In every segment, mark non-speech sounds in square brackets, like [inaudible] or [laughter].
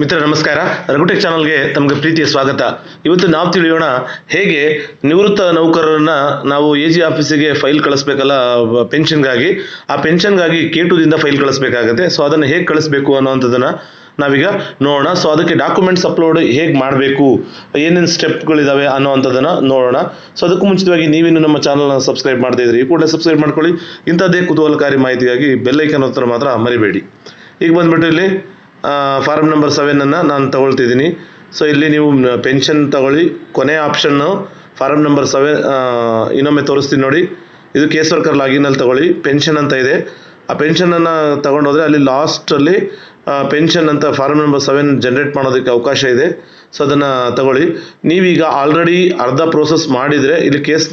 ಮಿತ್ರ ನಮಸ್ಕಾರ. ರಘುಟೆಕ್ ಚಾನಲ್ಗೆ ತಮಗೆ ಪ್ರೀತಿಯ ಸ್ವಾಗತ. ಇವತ್ತು ನಾವು ತಿಳಿಯೋಣ ಹೇಗೆ ನಿವೃತ್ತ ನೌಕರರನ್ನ ನಾವು ಎ ಜಿ ಆಫೀಸಿಗೆ ಫೈಲ್ ಕಳಿಸ್ಬೇಕಲ್ಲ ಪೆನ್ಷನ್ಗಾಗಿ. ಆ ಪೆನ್ಷನ್ಗಾಗಿ ಕೇಟುದಿಂದ ಫೈಲ್ ಕಳಿಸ್ಬೇಕಾಗತ್ತೆ. ಸೊ, ಅದನ್ನು ಹೇಗೆ ಕಳಿಸ್ಬೇಕು ಅನ್ನೋವಂಥದ್ದನ್ನ ನಾವೀಗ ನೋಡೋಣ. ಸೊ, ಅದಕ್ಕೆ ಡಾಕ್ಯುಮೆಂಟ್ಸ್ ಅಪ್ಲೋಡ್ ಹೇಗೆ ಮಾಡಬೇಕು, ಏನೇನು ಸ್ಟೆಪ್ಗಳಿದಾವೆ ಅನ್ನೋವಂಥದ್ದನ್ನು ನೋಡೋಣ. ಸೊ, ಅದಕ್ಕೂ ಮುಂಚಿತವಾಗಿ ನೀವೇನು ನಮ್ಮ ಚಾನಲ್ನ ಸಬ್ಸ್ಕ್ರೈಬ್ ಮಾಡ್ತಿದ್ರಿ ಈ ಕೂಡಲೇ ಸಬ್ಸ್ಕ್ರೈಬ್ ಮಾಡ್ಕೊಳ್ಳಿ. ಇಂಥದ್ದೇ ಕುತೂಹಲಕಾರಿ ಮಾಹಿತಿಗಾಗಿ ಬೆಲ್ಲೈಕನ್ ಹತ್ರ ಮಾತ್ರ ಮರಿಬೇಡಿ. ಈಗ ಬಂದ್ಬಿಟ್ಟು ಇಲ್ಲಿ ಫಾರಮ್ ನಂಬರ್ ಸೆವೆನನ್ನು ನಾನು ತಗೊಳ್ತಿದ್ದೀನಿ. ಸೊ ಇಲ್ಲಿ ನೀವು ಪೆನ್ಷನ್ ತಗೊಳ್ಳಿ. ಕೊನೆ ಆಪ್ಷನ್ನು ಫಾರಮ್ ನಂಬರ್ ಸೆವೆನ್ ಇನ್ನೊಮ್ಮೆ ತೋರಿಸ್ತೀನಿ ನೋಡಿ. ಇದು ಕೇಸ್ ವರ್ಕರ್ ಲಾಗಿನಲ್ಲಿ ತಗೊಳ್ಳಿ. ಪೆನ್ಷನ್ ಅಂತ ಇದೆ. ಆ ಪೆನ್ಷನನ್ನು ತಗೊಂಡೋದ್ರೆ ಅಲ್ಲಿ ಲಾಸ್ಟಲ್ಲಿ ಪೆನ್ಷನ್ ಅಂತ ಫಾರ್ಮ್ ನಂಬರ್ ಸೆವೆನ್ ಜನ್ರೇಟ್ ಮಾಡೋದಕ್ಕೆ ಅವಕಾಶ ಇದೆ. ಸೊ ಅದನ್ನು ತಗೊಳ್ಳಿ. ನೀವೀಗ ಆಲ್ರೆಡಿ ಅರ್ಧ ಪ್ರೋಸೆಸ್ ಮಾಡಿದರೆ ಇಲ್ಲಿ ಕೇಸ್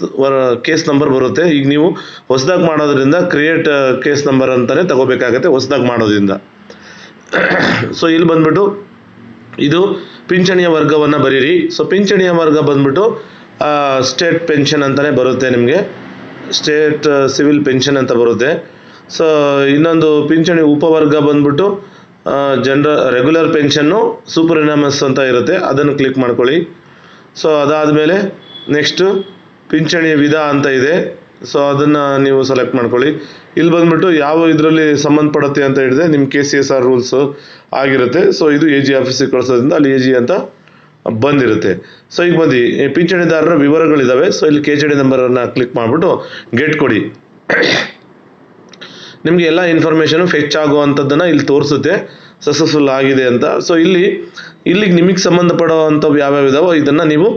ಕೇಸ್ ನಂಬರ್ ಬರುತ್ತೆ. ಈಗ ನೀವು ಹೊಸದಾಗಿ ಮಾಡೋದ್ರಿಂದ ಕ್ರಿಯೇಟ್ ಕೇಸ್ ನಂಬರ್ ಅಂತಲೇ ತಗೋಬೇಕಾಗತ್ತೆ, ಹೊಸದಾಗಿ ಮಾಡೋದ್ರಿಂದ. [coughs] ಸೊ ಇಲ್ಲಿ ಬಂದ್ಬಿಟ್ಟು ಇದು ಪಿಂಚಣಿಯ ವರ್ಗವನ್ನು ಬರೀರಿ. ಸೊ ಪಿಂಚಣಿಯ ವರ್ಗ ಬಂದ್ಬಿಟ್ಟು ಸ್ಟೇಟ್ ಪೆನ್ಷನ್ ಅಂತಲೇ ಬರುತ್ತೆ ನಿಮಗೆ. ಸ್ಟೇಟ್ ಸಿವಿಲ್ ಪೆನ್ಷನ್ ಅಂತ ಬರುತ್ತೆ. ಸೊ ಇನ್ನೊಂದು ಪಿಂಚಣಿ ಉಪವರ್ಗ ಬಂದ್ಬಿಟ್ಟು ಜನರ ರೆಗ್ಯುಲರ್ ಪೆನ್ಷನ್ನು ಸೂಪರ್ ಇನಾಮಸ್ ಅಂತ ಇರುತ್ತೆ. ಅದನ್ನು ಕ್ಲಿಕ್ ಮಾಡ್ಕೊಳ್ಳಿ. ಸೊ ಅದಾದಮೇಲೆ ನೆಕ್ಸ್ಟು ಪಿಂಚಣಿ ವಿಧ ಅಂತ ಇದೆ. ಸೊ ಅದನ್ನು ನೀವು ಸೆಲೆಕ್ಟ್ ಮಾಡ್ಕೊಳ್ಳಿ. ಇಲ್ಲಿ ಬಂದ್ಬಿಟ್ಟು ಯಾವ ಇದರಲ್ಲಿ ಸಂಬಂಧಪಡುತ್ತೆ ಅಂತ ಹೇಳಿದ್ರೆ ನಿಮ್ಮ K C S R rules ಆಗಿರುತ್ತೆ. ಸೊ ಇದು ಎ ಜಿ ಆಫೀಸಿಗೆ ಕಳಿಸೋದ್ರಿಂದ ಅಲ್ಲಿ ಎ ಜಿ ಅಂತ ಬಂದಿರುತ್ತೆ. ಸೊ ಈಗ ಬಂದು ಪಿಂಚಣಿದಾರರ ವಿವರಗಳಿದ್ದಾವೆ ಸೊ ಇಲ್ಲಿ ಕೆ ಡಿ ನಂಬರನ್ನು ಕ್ಲಿಕ್ ಮಾಡಿಬಿಟ್ಟು ಗೆಟ್ ಕೊಡಿ. ನಿಮಗೆ ಎಲ್ಲ ಇನ್ಫಾರ್ಮೇಷನು ಫೆಚ್ ಆಗುವಂಥದ್ದನ್ನು ಇಲ್ಲಿ ತೋರಿಸುತ್ತೆ. ಸಕ್ಸಸ್ಫುಲ್ ಆಗಿದೆ ಅಂತ. ಸೊ ಇಲ್ಲಿ, ಇಲ್ಲಿಗೆ ನಿಮಗೆ ಸಂಬಂಧಪಡುವಂಥವು ಯಾವ್ಯಾವ ಇದಾವೋ ಇದನ್ನು ನೀವು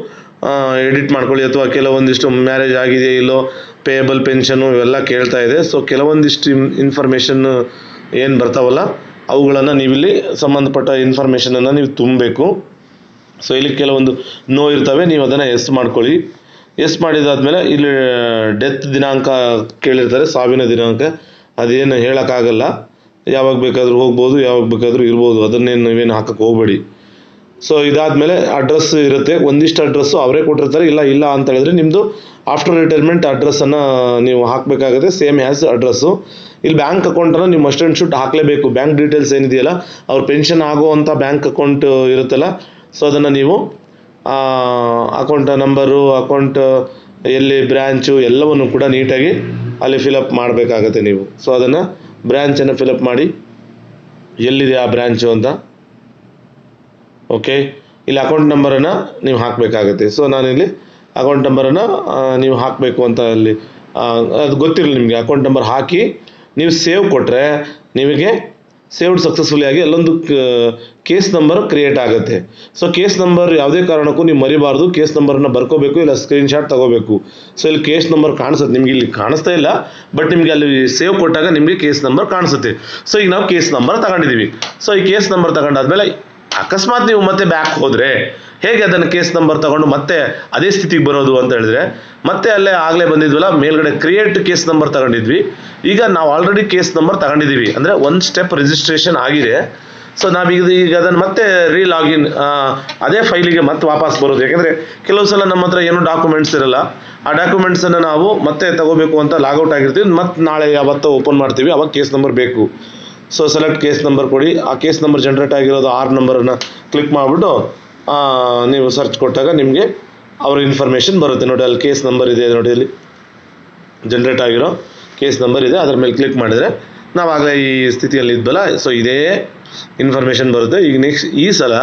ಎಡಿಟ್ ಮಾಡ್ಕೊಳ್ಳಿ ಅಥವಾ ಕೆಲವೊಂದಿಷ್ಟು ಮ್ಯಾರೇಜ್ ಆಗಿದೆ ಇಲ್ಲೋ ಪೇಯಬಲ್ ಪೆನ್ಷನು ಇವೆಲ್ಲ ಕೇಳ್ತಾ ಇದೆ. ಸೊ ಕೆಲವೊಂದಿಷ್ಟು ಇನ್ಫಾರ್ಮೇಷನ್ ಏನು ಬರ್ತಾವಲ್ಲ, ಅವುಗಳನ್ನು ನೀವಿಲ್ಲಿ ಸಂಬಂಧಪಟ್ಟ ಇನ್ಫಾರ್ಮೇಷನನ್ನು ನೀವು ತುಂಬಬೇಕು. ಸೊ ಇಲ್ಲಿ ಕೆಲವೊಂದು ನೋ ಇರ್ತವೆ, ನೀವು ಅದನ್ನು ಎಸ್ ಮಾಡ್ಕೊಳ್ಳಿ. ಎಸ್ ಮಾಡಿದಾದ್ಮೇಲೆ ಇಲ್ಲಿ ಡೆತ್ ದಿನಾಂಕ ಕೇಳಿರ್ತಾರೆ, ಸಾವಿನ ದಿನಾಂಕ. ಅದೇನು ಹೇಳೋಕ್ಕಾಗಲ್ಲ. ಯಾವಾಗ ಬೇಕಾದರೂ ಹೋಗ್ಬೋದು, ಯಾವಾಗ ಬೇಕಾದರೂ ಇರ್ಬೋದು. ಅದನ್ನೇನು ನೀವೇನು ಹಾಕಕ್ಕೆ ಹೋಗಬೇಡಿ. ಸೊ ಇದಾದಮೇಲೆ ಅಡ್ರೆಸ್ ಇರುತ್ತೆ. ಒಂದಿಷ್ಟು ಅಡ್ರೆಸ್ ಅವರೇ ಕೊಟ್ಟಿರ್ತಾರೆ. ಇಲ್ಲ ಇಲ್ಲ ಅಂತ ಹೇಳಿದ್ರೆ ನಿಮ್ಮದು ಆಫ್ಟರ್ ರಿಟೈರ್ಮೆಂಟ್ ಅಡ್ರೆಸ್ಸನ್ನು ನೀವು ಹಾಕಬೇಕಾಗುತ್ತೆ. ಸೇಮ್ ಆಸ್ ಅಡ್ರೆಸ್ ಇಲ್ಲಿ ಬ್ಯಾಂಕ್ ಅಕೌಂಟನ್ನು ನೀವು ಮಸ್ಟ್ ಆ್ಯಂಡ್ ಶೂಟ್ ಹಾಕಲೇಬೇಕು. ಬ್ಯಾಂಕ್ ಡೀಟೇಲ್ಸ್ ಏನಿದೆಯಲ್ಲ, ಅವ್ರ ಪೆನ್ಷನ್ ಆಗುವಂಥ ಬ್ಯಾಂಕ್ ಅಕೌಂಟ್ ಇರುತ್ತಲ್ಲ ಸೊ ಅದನ್ನು ನೀವು ಅಕೌಂಟ್ ನಂಬರು ಅಕೌಂಟ್ ಎಲ್ಲಿ ಬ್ರ್ಯಾಂಚು ಎಲ್ಲವನ್ನು ಕೂಡ ನೀಟಾಗಿ ಅಲ್ಲಿ ಫಿಲಪ್ ಮಾಡಬೇಕಾಗತ್ತೆ ನೀವು. ಸೊ ಅದನ್ನು ಬ್ರ್ಯಾಂಚನ್ನು ಫಿಲಪ್ ಮಾಡಿ, ಎಲ್ಲಿದೆ ಆ ಬ್ರ್ಯಾಂಚು ಅಂತ ಓಕೆ ಇಲ್ಲಿ ಅಕೌಂಟ್ ನಂಬರನ್ನು ನೀವು ಹಾಕಬೇಕಾಗತ್ತೆ. ಸೊ ನಾನಿಲ್ಲಿ ಅಕೌಂಟ್ ನಂಬರನ್ನು ನೀವು ಹಾಕಬೇಕು ಅಂತ ಅಲ್ಲಿ ಅದು ಗೊತ್ತಿರಲಿ ನಿಮಗೆ. ಅಕೌಂಟ್ ನಂಬರ್ ಹಾಕಿ ನೀವು ಸೇವ್ ಕೊಟ್ಟರೆ ನಿಮಗೆ ಸೇವ್ಡ್ ಸಕ್ಸಸ್ಫುಲಿ ಆಗಿ ಅಲ್ಲೊಂದು ಕೇಸ್ ನಂಬರ್ ಕ್ರಿಯೇಟ್ ಆಗುತ್ತೆ. ಸೊ ಕೇಸ್ ನಂಬರ್ ಯಾವುದೇ ಕಾರಣಕ್ಕೂ ನೀವು ಮರಿಬಾರ್ದು. ಕೇಸ್ ನಂಬರನ್ನು ಬರ್ಕೋಬೇಕು ಇಲ್ಲ ಸ್ಕ್ರೀನ್ಶಾಟ್ ತಗೋಬೇಕು. ಸೊ ಇಲ್ಲಿ ಕೇಸ್ ನಂಬರ್ ಕಾಣಿಸುತ್ತೆ. ನಿಮಗೆ ಇಲ್ಲಿ ಕಾಣಿಸ್ತಾ ಇಲ್ಲ ಬಟ್ ನಿಮಗೆ ಅಲ್ಲಿ ಸೇವ್ ಕೊಟ್ಟಾಗ ನಿಮಗೆ ಕೇಸ್ ನಂಬರ್ ಕಾಣಿಸುತ್ತೆ. ಸೊ ಈಗ ನಾವು ಕೇಸ್ ನಂಬರ್ ತಗೊಂಡಿದ್ದೀವಿ. ಸೊ ಈ ಕೇಸ್ ನಂಬರ್ ತಗೊಂಡಾದ್ಮೇಲೆ ಅಕಸ್ಮಾತ್ ನೀವು ಮತ್ತೆ ಬ್ಯಾಕ್ ಹೋದರೆ ಹೇಗೆ ಅದನ್ನು ಕೇಸ್ ನಂಬರ್ ತಗೊಂಡು ಮತ್ತೆ ಅದೇ ಸ್ಥಿತಿಗೆ ಬರೋದು ಅಂತ ಹೇಳಿದ್ರೆ ಮತ್ತೆ ಅಲ್ಲೇ ಆಗಲೇ ಬಂದಿದ್ವಲ್ಲ, ಮೇಲ್ಗಡೆ ಕ್ರಿಯೇಟ್ ಕೇಸ್ ನಂಬರ್ ತಗೊಂಡಿದ್ವಿ. ಈಗ ನಾವು ಆಲ್ರೆಡಿ ಕೇಸ್ ನಂಬರ್ ತಗೊಂಡಿದ್ದೀವಿ. ಅಂದರೆ ಒಂದು ಸ್ಟೆಪ್ ರಿಜಿಸ್ಟ್ರೇಷನ್ ಆಗಿದೆ. ಸೊ ನಾವೀಗ ಈಗ ಅದನ್ನು ಮತ್ತೆ ರೀಲಾಗಿನ್ ಅದೇ ಫೈಲಿಗೆ ಮತ್ತೆ ವಾಪಸ್ ಬರೋದು. ಯಾಕೆಂದರೆ ಕೆಲವು ಸಲ ನಮ್ಮ ಹತ್ರ ಏನೂ ಡಾಕ್ಯುಮೆಂಟ್ಸ್ ಇರಲ್ಲ. ಆ ಡಾಕ್ಯುಮೆಂಟ್ಸನ್ನು ನಾವು ಮತ್ತೆ ತಗೋಬೇಕು ಅಂತ ಲಾಗೌಟ್ ಆಗಿರ್ತೀವಿ. ಮತ್ತೆ ನಾಳೆ ಯಾವತ್ತೋ ಓಪನ್ ಮಾಡ್ತೀವಿ. ಅವಾಗ ಕೇಸ್ ನಂಬರ್ ಬೇಕು. ಸೊ ಸೆಲೆಕ್ಟ್ ಕೇಸ್ ನಂಬರ್ ಕೊಡಿ. ಆ ಕೇಸ್ ನಂಬರ್ ಜನ್ರೇಟ್ ಆಗಿರೋದು ಆರ್ ನಂಬರನ್ನು ಕ್ಲಿಕ್ ಮಾಡಿಬಿಟ್ಟು ನೀವು ಸರ್ಚ್ ಕೊಟ್ಟಾಗ ನಿಮಗೆ ಅವ್ರ ಇನ್ಫಾರ್ಮೇಷನ್ ಬರುತ್ತೆ. ನೋಡಿ, ಅಲ್ಲಿ ಕೇಸ್ ನಂಬರ್ ಇದೆ ನೋಡಿ ಅಲ್ಲಿ ಜನ್ರೇಟ್ ಆಗಿರೋ ಕೇಸ್ ನಂಬರ್ ಇದೆ. ಅದ್ರ ಮೇಲೆ ಕ್ಲಿಕ್ ಮಾಡಿದರೆ ನಾವಾಗಲೇ ಈ ಸ್ಥಿತಿಯಲ್ಲಿ ಇದ್ವಲ್ಲ? ಸೊ ಇದೇ ಇನ್ಫಾರ್ಮೇಷನ್ ಬರುತ್ತೆ. ಈಗ ನೆಕ್ಸ್ಟ್ ಈ ಸಲ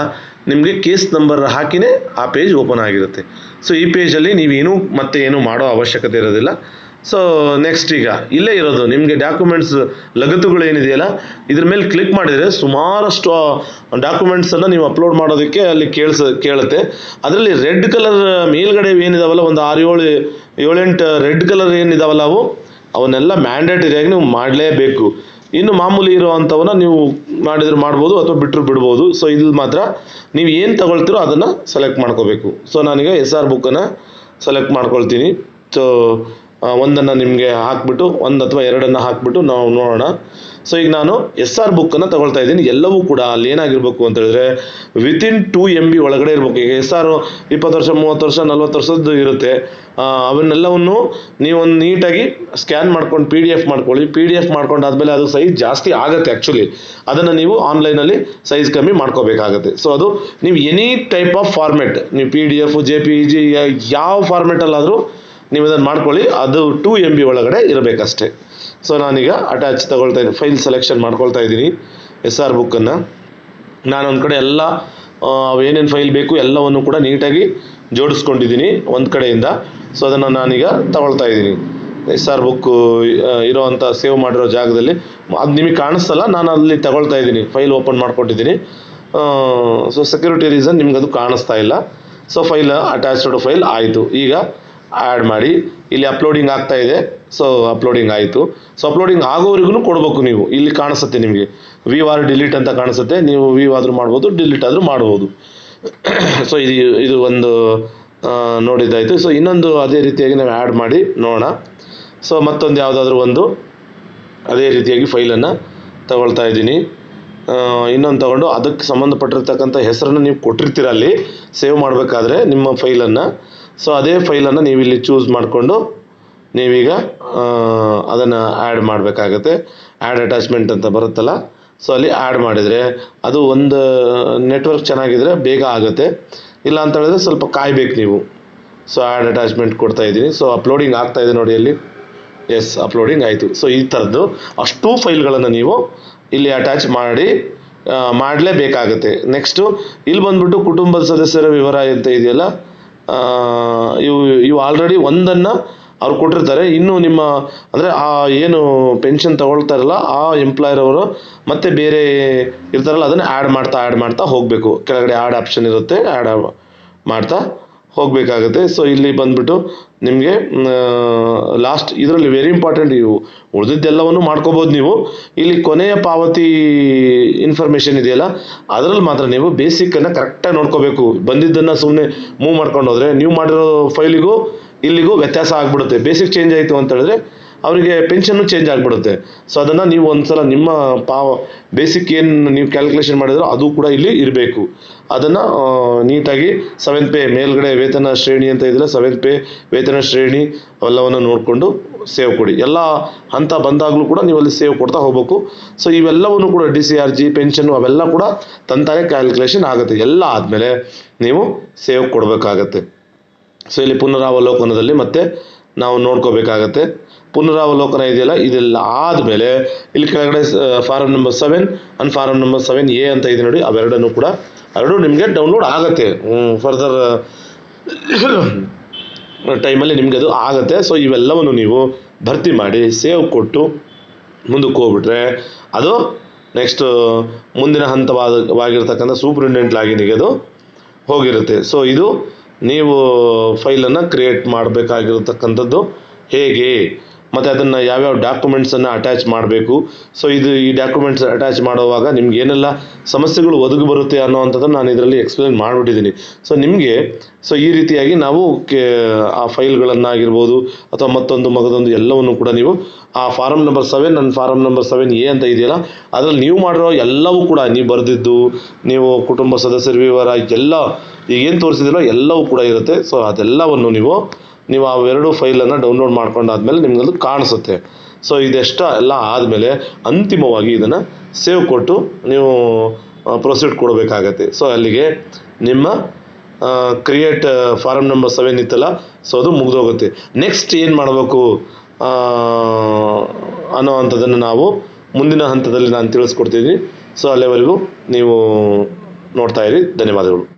ನಿಮಗೆ ಕೇಸ್ ನಂಬರ್ ಹಾಕಿನೇ ಆ ಪೇಜ್ ಓಪನ್ ಆಗಿರುತ್ತೆ. ಸೊ ಈ ಪೇಜಲ್ಲಿ ನೀವೇನು ಮತ್ತೆ ಏನು ಮಾಡೋ ಅವಶ್ಯಕತೆ ಇರೋದಿಲ್ಲ. ಸೊ ನೆಕ್ಸ್ಟ್ ಈಗ, ಇಲ್ಲೇ ಇರೋದು, ನಿಮಗೆ ಡಾಕ್ಯುಮೆಂಟ್ಸ್ ಲಗತ್ತುಗಳು ಏನಿದೆಯಲ್ಲ, ಇದ್ರ ಮೇಲೆ ಕ್ಲಿಕ್ ಮಾಡಿದರೆ ಸುಮಾರಷ್ಟು ಡಾಕ್ಯುಮೆಂಟ್ಸನ್ನು ನೀವು ಅಪ್ಲೋಡ್ ಮಾಡೋದಕ್ಕೆ ಅಲ್ಲಿ ಕೇಳಿಸ, ಕೇಳುತ್ತೆ. ಅದರಲ್ಲಿ ರೆಡ್ ಕಲರ್ ಮೇಲ್ಗಡೆ ಏನಿದಾವಲ್ಲ, ಒಂದು ಆರು ಏಳು, ಏಳೆಂಟು ರೆಡ್ ಕಲರ್ ಏನಿದಾವಲ್ಲ ಅವು, ಅವನ್ನೆಲ್ಲ ಮ್ಯಾಂಡೇಟರಿಯಾಗಿ ನೀವು ಮಾಡಲೇಬೇಕು. ಇನ್ನು ಮಾಮೂಲಿ ಇರುವಂಥವನ್ನ ನೀವು ಮಾಡಿದ್ರೆ ಮಾಡ್ಬೋದು ಅಥವಾ ಬಿಟ್ಟರು ಬಿಡ್ಬೋದು. ಸೊ ಇದು ಮಾತ್ರ ನೀವು ಏನು ತಗೊಳ್ತೀರೋ ಅದನ್ನು ಸೆಲೆಕ್ಟ್ ಮಾಡ್ಕೋಬೇಕು. ಸೊ ನಾನೀಗ ಎಸ್ ಆರ್ ಬುಕ್ಕನ್ನು ಸೆಲೆಕ್ಟ್ ಮಾಡ್ಕೊಳ್ತೀನಿ. ಸೊ ಒಂದನ್ನು ನಿಮಗೆ ಹಾಕ್ಬಿಟ್ಟು, ಒಂದು ಅಥವಾ ಎರಡನ್ನು ಹಾಕ್ಬಿಟ್ಟು ನಾವು ನೋಡೋಣ. ಸೊ ಈಗ ನಾನು ಎಸ್ ಆರ್ ಬುಕ್ಕನ್ನು ತಗೊಳ್ತಾ ಇದ್ದೀನಿ. ಎಲ್ಲವೂ ಕೂಡ ಅಲ್ಲಿ ಏನಾಗಿರ್ಬೇಕು ಅಂತ ಹೇಳಿದ್ರೆ ವಿತಿನ್ ಟೂ ಎಂ ಬಿ ಒಳಗಡೆ ಇರಬೇಕು. ಈಗ ಎಸ್ ಆರ್ ಇಪ್ಪತ್ತು ವರ್ಷ, ಮೂವತ್ತು ವರ್ಷ, ನಲ್ವತ್ತು ವರ್ಷದ್ದು ಇರುತ್ತೆ. ಅವನ್ನೆಲ್ಲವನ್ನು ನೀವೊಂದು ನೀಟಾಗಿ ಸ್ಕ್ಯಾನ್ ಮಾಡ್ಕೊಂಡು ಪಿ ಡಿ ಎಫ್ ಮಾಡ್ಕೊಳ್ಳಿ. ಪಿ ಡಿ ಎಫ್ ಮಾಡ್ಕೊಂಡಾದ್ಮೇಲೆ ಅದು ಸೈಜ್ ಜಾಸ್ತಿ ಆಗುತ್ತೆ ಆ್ಯಕ್ಚುಲಿ ಅದನ್ನು ನೀವು ಆನ್ಲೈನಲ್ಲಿ ಸೈಜ್ ಕಮ್ಮಿ ಮಾಡ್ಕೋಬೇಕಾಗತ್ತೆ. ಸೊ ಅದು ನೀವು ಎನಿ ಟೈಪ್ ಆಫ್ ಫಾರ್ಮೆಟ್ ನೀವು P D F J P G ಯಾವ ಫಾರ್ಮೆಟಲ್ಲಾದರೂ ನೀವು ಇದನ್ನು ಮಾಡ್ಕೊಳ್ಳಿ. ಅದು ಟೂ ಎಂ ಬಿ ಒಳಗಡೆ ಇರಬೇಕಷ್ಟೇ. ಸೊ ನಾನೀಗ ಅಟ್ಯಾಚ್ ತಗೊಳ್ತಾ ಇದ್ದೀನಿ ಫೈಲ್ ಸೆಲೆಕ್ಷನ್ ಮಾಡ್ಕೊಳ್ತಾ ಇದ್ದೀನಿ ಎಸ್ ಆರ್ ಬುಕ್ಕನ್ನು ನಾನು ಒಂದು ಕಡೆ ಎಲ್ಲ ಏನೇನು ಫೈಲ್ ಬೇಕು ಎಲ್ಲವನ್ನು ಕೂಡ ನೀಟಾಗಿ ಜೋಡಿಸ್ಕೊಂಡಿದ್ದೀನಿ ಒಂದು ಕಡೆಯಿಂದ. ಸೊ ಅದನ್ನು ನಾನೀಗ ತಗೊಳ್ತಾ ಇದ್ದೀನಿ. ಎಸ್ ಆರ್ ಬುಕ್ ಇರೋವಂಥ ಸೇವ್ ಮಾಡಿರೋ ಜಾಗದಲ್ಲಿ. ಅದು ನಿಮಗೆ ಕಾಣಿಸ್ತಲ್ಲ ನಾನು ಅಲ್ಲಿ ತಗೊಳ್ತಾ ಇದ್ದೀನಿ ಫೈಲ್ ಓಪನ್ ಮಾಡಿಕೊಟ್ಟಿದ್ದೀನಿ. ಸೊ ಸೆಕ್ಯೂರಿಟಿ ರೀಸನ್ ನಿಮ್ಗೆ ಅದು ಕಾಣಿಸ್ತಾ ಇಲ್ಲ. ಸೊ ಫೈಲ್ ಅಟ್ಯಾಚ್ಡ್ ಫೈಲ್ ಆಯಿತು. ಈಗ ಆ್ಯಡ್ ಮಾಡಿ, ಇಲ್ಲಿ ಅಪ್ಲೋಡಿಂಗ್ ಆಗ್ತಾ ಇದೆ. ಸೊ ಅಪ್ಲೋಡಿಂಗ್ ಆಯಿತು. ಸೊ ಅಪ್ಲೋಡಿಂಗ್ ಆಗೋವರೆಗೂ ಕೊಡಬೇಕು ನೀವು. ಇಲ್ಲಿ ಕಾಣಿಸುತ್ತೆ ನಿಮಗೆ. ವ್ಯೂ ಆರ್ ಡಿಲೀಟ್ ಅಂತ ಕಾಣಿಸುತ್ತೆ. ನೀವು ವ್ಯೂ ಆದರೂ ಮಾಡ್ಬೋದು ಡಿಲೀಟ್ ಆದರೂ ಮಾಡ್ಬೋದು. [coughs] ಸೊ ಇದು ಇದು ಒಂದು ನೋಡಿದ್ದಾಯಿತು. ಸೊ ಇನ್ನೊಂದು ಅದೇ ರೀತಿಯಾಗಿ ನಾವು ಆ್ಯಡ್ ಮಾಡಿ ನೋಡೋಣ. ಸೊ ಮತ್ತೊಂದು ಯಾವುದಾದ್ರೂ ಒಂದು ಅದೇ ರೀತಿಯಾಗಿ ಫೈಲನ್ನು ತಗೊಳ್ತಾ ಇದ್ದೀನಿ. ಇನ್ನೊಂದು ತಗೊಂಡು ಅದಕ್ಕೆ ಸಂಬಂಧಪಟ್ಟಿರ್ತಕ್ಕಂಥ ಹೆಸರನ್ನು ನೀವು ಕೊಟ್ಟಿರ್ತೀರ ಅಲ್ಲಿ. ಸೇವ್ ಮಾಡಬೇಕಾದ್ರೆ ನಿಮ್ಮ ಫೈಲನ್ನು ಸೊ ಅದೇ ಫೈಲನ್ನು ನೀವು ಇಲ್ಲಿ ಚೂಸ್ ಮಾಡಿಕೊಂಡು ನೀವೀಗ ಅದನ್ನು ಆ್ಯಡ್ ಮಾಡಬೇಕಾಗತ್ತೆ. ಆ್ಯಡ್ ಅಟ್ಯಾಚ್ಮೆಂಟ್ ಅಂತ ಬರುತ್ತಲ್ಲ ಸೊ ಅಲ್ಲಿ ಆ್ಯಡ್ ಮಾಡಿದರೆ ಅದು ಒಂದು ನೆಟ್ವರ್ಕ್ ಚೆನ್ನಾಗಿದ್ರೆ ಬೇಗ ಆಗುತ್ತೆ. ಇಲ್ಲ ಅಂತ ಹೇಳಿದ್ರೆ ಸ್ವಲ್ಪ ಕಾಯ್ಬೇಕು ನೀವು. ಸೊ ಆ್ಯಡ್ ಅಟ್ಯಾಚ್ಮೆಂಟ್ ಕೊಡ್ತಾ ಇದ್ದೀನಿ. ಸೊ ಅಪ್ಲೋಡಿಂಗ್ ಆಗ್ತಾ ಇದೆ ನೋಡಿ ಅಲ್ಲಿ. ಎಸ್ ಅಪ್ಲೋಡಿಂಗ್ ಆಯಿತು. ಸೊ ಈ ಥರದ್ದು ಅಷ್ಟು ಫೈಲ್ಗಳನ್ನು ನೀವು ಇಲ್ಲಿ ಅಟ್ಯಾಚ್ ಮಾಡಿ ಮಾಡಲೇಬೇಕಾಗತ್ತೆ. ನೆಕ್ಸ್ಟು ಇಲ್ಲಿ ಬಂದ್ಬಿಟ್ಟು ಕುಟುಂಬದ ಸದಸ್ಯರ ವಿವರ ಅಂತ ಇದೆಯಲ್ಲ ಇವು ಇವು ಆಲ್ರೆಡಿ ಒಂದನ್ನು ಅವ್ರು ಕೊಟ್ಟಿರ್ತಾರೆ. ಇನ್ನು ನಿಮ್ಮ, ಅಂದರೆ ಆ ಏನು ಪೆನ್ಷನ್ ತಗೊಳ್ತಾರಲ್ಲ, ಆ ಎಂಪ್ಲಾಯರ್ ಅವರು ಮತ್ತೆ ಬೇರೆ ಇರ್ತಾರಲ್ಲ, ಅದನ್ನು ಆ್ಯಡ್ ಮಾಡ್ತಾ ಆ್ಯಡ್ ಮಾಡ್ತಾ ಹೋಗಬೇಕು. ಕೆಳಗಡೆ ಆ್ಯಡ್ ಆಪ್ಷನ್ ಇರುತ್ತೆ ಆ್ಯಡ್ ಮಾಡ್ತಾ ಹೋಗಬೇಕಾಗುತ್ತೆ. ಸೊ ಇಲ್ಲಿ ಬಂದ್ಬಿಟ್ಟು ನಿಮಗೆ ಲಾಸ್ಟ್ ಇದರಲ್ಲಿ ವೆರಿ ಇಂಪಾರ್ಟೆಂಟ್ ಇವು. ಉಳಿದಿದ್ದೆಲ್ಲವನ್ನು ಮಾಡ್ಕೋಬೋದು ನೀವು. ಇಲ್ಲಿ ಕೊನೆಯ ಪಾವತಿ ಇನ್ಫಾರ್ಮೇಷನ್ ಇದೆಯಲ್ಲ, ಅದರಲ್ಲಿ ಮಾತ್ರ ನೀವು ಬೇಸಿಕ್ಕನ್ನು ಕರೆಕ್ಟಾಗಿ ನೋಡ್ಕೋಬೇಕು. ಬಂದಿದ್ದನ್ನು ಸುಮ್ಮನೆ ಮೂವ್ ಮಾಡ್ಕೊಂಡು ಹೋದರೆ, ನೀವು ಮಾಡಿರೋ ಫೈಲಿಗೂ ಇಲ್ಲಿಗೂ ವ್ಯತ್ಯಾಸ ಆಗ್ಬಿಡುತ್ತೆ. ಬೇಸಿಕ್ ಚೇಂಜ್ ಆಯಿತು ಅಂತ ಹೇಳಿದ್ರೆ ಅವರಿಗೆ ಪೆನ್ಷನ್ನು ಚೇಂಜ್ ಆಗಿಬಿಡುತ್ತೆ. ಸೊ ಅದನ್ನು ನೀವು ಒಂದ್ಸಲ ನಿಮ್ಮ ಪಾವ ಬೇಸಿಕ್ ಏನು ನೀವು ಕ್ಯಾಲ್ಕುಲೇಷನ್ ಮಾಡಿದ್ರೋ ಅದು ಕೂಡ ಇಲ್ಲಿ ಇರಬೇಕು. ಅದನ್ನು ನೀಟಾಗಿ ಸೆವೆಂತ್ ಪೇ ಮೇಲ್ಗಡೆ ವೇತನ ಶ್ರೇಣಿ ಅಂತ ಇದ್ರೆ ಸೆವೆಂತ್ ಪೇ ವೇತನ ಶ್ರೇಣಿ ಅವೆಲ್ಲವನ್ನು ನೋಡಿಕೊಂಡು ಸೇವ್ ಕೊಡಿ. ಎಲ್ಲ ಹಂತ ಬಂದಾಗಲೂ ಕೂಡ ನೀವು ಅಲ್ಲಿ ಸೇವ್ ಕೊಡ್ತಾ ಹೋಗ್ಬೇಕು. ಸೊ ಇವೆಲ್ಲವನ್ನು ಕೂಡ ಡಿ ಸಿ ಆರ್ ಜಿ ಪೆನ್ಷನ್ನು ಅವೆಲ್ಲ ಕೂಡ ತಂತಾನೆ ಕ್ಯಾಲ್ಕುಲೇಷನ್ ಆಗುತ್ತೆ. ಎಲ್ಲ ಆದಮೇಲೆ ನೀವು ಸೇವ್ ಕೊಡಬೇಕಾಗತ್ತೆ. ಸೊ ಇಲ್ಲಿ ಪುನರಾವಲೋಕನದಲ್ಲಿ ಮತ್ತೆ ನಾವು ನೋಡ್ಕೋಬೇಕಾಗತ್ತೆ. ಪುನರಾವಲೋಕನ ಇದೆಯಲ್ಲ, ಇದೆಲ್ಲ ಆದಮೇಲೆ ಇಲ್ಲಿ ಕೆಳಗಡೆ form number seven and form number seven A ಅಂತ ಇದೆ ನೋಡಿ, ಅವೆರಡನ್ನು ಕೂಡ ಎರಡು ನಿಮಗೆ ಡೌನ್ಲೋಡ್ ಆಗುತ್ತೆ. ಫರ್ದರ್ ಟೈಮಲ್ಲಿ ನಿಮಗೆ ಅದು ಆಗುತ್ತೆ. ಸೊ ಇವೆಲ್ಲವನ್ನು ನೀವು ಭರ್ತಿ ಮಾಡಿ ಸೇವ್ ಕೊಟ್ಟು ಮುಂದಕ್ಕೆ ಹೋಗ್ಬಿಟ್ರೆ ಅದು ನೆಕ್ಸ್ಟ್ ಮುಂದಿನ ಹಂತವಾಗಿರ್ತಕ್ಕಂಥ ಸೂಪ್ರಿಂಟೆಂಟ್ ಲಾಗಿನಿಗೆ ಅದು ಹೋಗಿರುತ್ತೆ. ಸೊ ಇದು ನೀವು ಫೈಲನ್ನು ಕ್ರಿಯೇಟ್ ಮಾಡಬೇಕಾಗಿರತಕ್ಕಂಥದ್ದು ಹೇಗೆ? ಮತ್ತು ಅದನ್ನು ಯಾವ್ಯಾವ ಡಾಕ್ಯುಮೆಂಟ್ಸನ್ನು ಅಟ್ಯಾಚ್ ಮಾಡಬೇಕು. ಸೊ ಇದು ಈ ಡಾಕ್ಯುಮೆಂಟ್ಸ್ ಅಟ್ಯಾಚ್ ಮಾಡುವಾಗ ನಿಮ್ಗೆ ಏನೆಲ್ಲ ಸಮಸ್ಯೆಗಳು ಒದಗಿ ಬರುತ್ತೆ ಅನ್ನೋವಂಥದ್ದನ್ನು ನಾನು ಇದರಲ್ಲಿ ಎಕ್ಸ್ಪ್ಲೇನ್ ಮಾಡಿಬಿಟ್ಟಿದ್ದೀನಿ. ಸೊ ನಿಮಗೆ ಸೊ ಈ ರೀತಿಯಾಗಿ ನಾವು ಆ ಫೈಲ್ಗಳನ್ನಾಗಿರ್ಬೋದು ಅಥವಾ ಮತ್ತೊಂದು ಮಗದೊಂದು ಎಲ್ಲವನ್ನು ಕೂಡ ನೀವು ಆ ಫಾರಮ್ ನಂಬರ್ ಸೆವೆನ್, ನನ್ನ ಫಾರಮ್ ನಂಬರ್ ಸೆವೆನ್ ಎ ಅಂತ ಇದೆಯಲ್ಲ, ಅದರಲ್ಲಿ ನೀವು ಮಾಡಿರೋ ಎಲ್ಲವೂ ಕೂಡ ನೀವು ಬರೆದಿದ್ದು, ನೀವು ಕುಟುಂಬ ಸದಸ್ಯರ ವಿವರ, ಎಲ್ಲ ಈಗೇನು ತೋರಿಸಿದಿರೋ ಎಲ್ಲವೂ ಕೂಡ ಇರುತ್ತೆ. ಸೊ ಅದೆಲ್ಲವನ್ನು ನೀವು ನೀವು ಅವೆರಡು ಫೈಲನ್ನು ಡೌನ್ಲೋಡ್ ಮಾಡ್ಕೊಂಡಾದ್ಮೇಲೆ ಅದು ಕಾಣಿಸುತ್ತೆ. ಸೊ ಇದೆಷ್ಟ ಎಲ್ಲ ಆದಮೇಲೆ ಅಂತಿಮವಾಗಿ ಇದನ್ನು ಸೇವ್ ಕೊಟ್ಟು ನೀವು ಪ್ರೊಸೀಡ್ ಕೊಡಬೇಕಾಗತ್ತೆ. ಸೊ ಅಲ್ಲಿಗೆ ನಿಮ್ಮ ಕ್ರಿಯೇಟ್ ಫಾರಮ್ ನಂಬರ್ ಸೆವೆನ್ ಇತ್ತಲ್ಲ ಸೊ ಅದು ಮುಗಿದೋಗುತ್ತೆ. ನೆಕ್ಸ್ಟ್ ಏನು ಮಾಡಬೇಕು ಅನ್ನೋ ಅಂಥದ್ದನ್ನು ನಾವು ಮುಂದಿನ ಹಂತದಲ್ಲಿ ನಾನು ತಿಳಿಸ್ಕೊಡ್ತೀನಿ. ಸೊ ಅಲ್ಲಿವರೆಗೂ ನೀವು ನೋಡ್ತಾ ಇರಿ. ಧನ್ಯವಾದಗಳು.